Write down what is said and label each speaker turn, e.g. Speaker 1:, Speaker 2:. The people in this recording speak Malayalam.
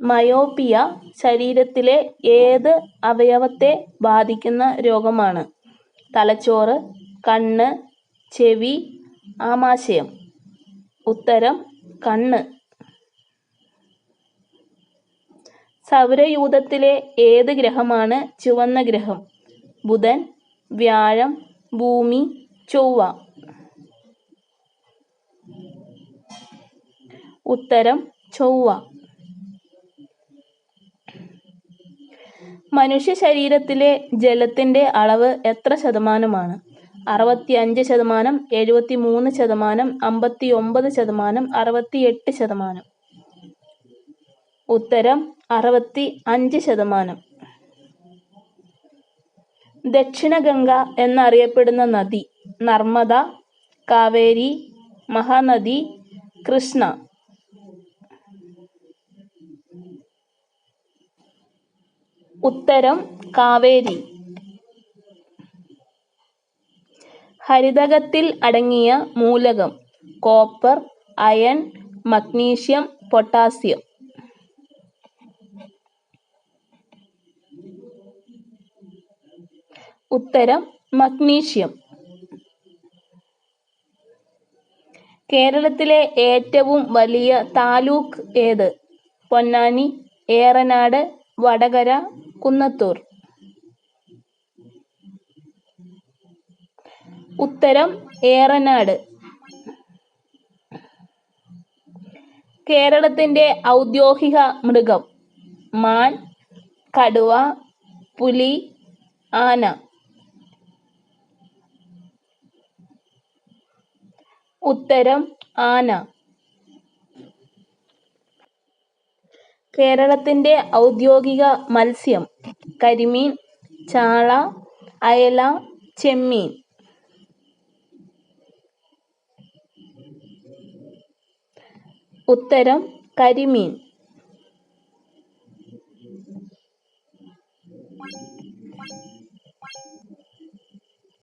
Speaker 1: മയോപ്പിയ ശരീരത്തിലെ ഏത് അവയവത്തെ ബാധിക്കുന്ന രോഗമാണ്? തലച്ചോറ് കണ്ണ് ചെവി ആമാശയം. ഉത്തരം കണ്ണ്. സൗരയൂഥത്തിലെ ഏത് ഗ്രഹമാണ് ചുവന്ന ഗ്രഹം? ബുധൻ വ്യാഴം ഭൂമി ചൊവ്വ. ഉത്തരം ചൊവ്വ. മനുഷ്യ ശരീരത്തിലെ ജലത്തിന്റെ അളവ് എത്ര ശതമാനമാണ്? അറുപത്തി അഞ്ച് ശതമാനം എഴുപത്തി മൂന്ന് ശതമാനം അമ്പത്തി ഒമ്പത് ശതമാനം അറുപത്തി എട്ട് ശതമാനം. ഉത്തരം അറുപത്തി അഞ്ച് ശതമാനം ദക്ഷിണഗംഗ എന്നറിയപ്പെടുന്ന നദി നർമ്മദ കാവേരി മഹാനദി കൃഷ്ണ. ഉത്തരം കാവേരി. ഹരിതകത്തിൽ അടങ്ങിയ മൂലകം കോപ്പർ അയൺ മഗ്നീഷ്യം പൊട്ടാസ്യം. ഉത്തരം മഗ്നീഷ്യം. കേരളത്തിലെ ഏറ്റവും വലിയ താലൂക്ക് ഏത്? പൊന്നാനി ഏറനാട് വടകര കുന്നത്തൂർ ഉത്തരം ഏറനാട്. കേരളത്തിന്റെ ഔദ്യോഗിക മൃഗം. മാൻ കടുവ പുലി ആന. ഉത്തരം ആന. കേരളത്തിന്റെ ഔദ്യോഗിക മത്സ്യം കരിമീൻ ചാള അയല ചെമ്മീൻ. ഉത്തരം കരിമീൻ.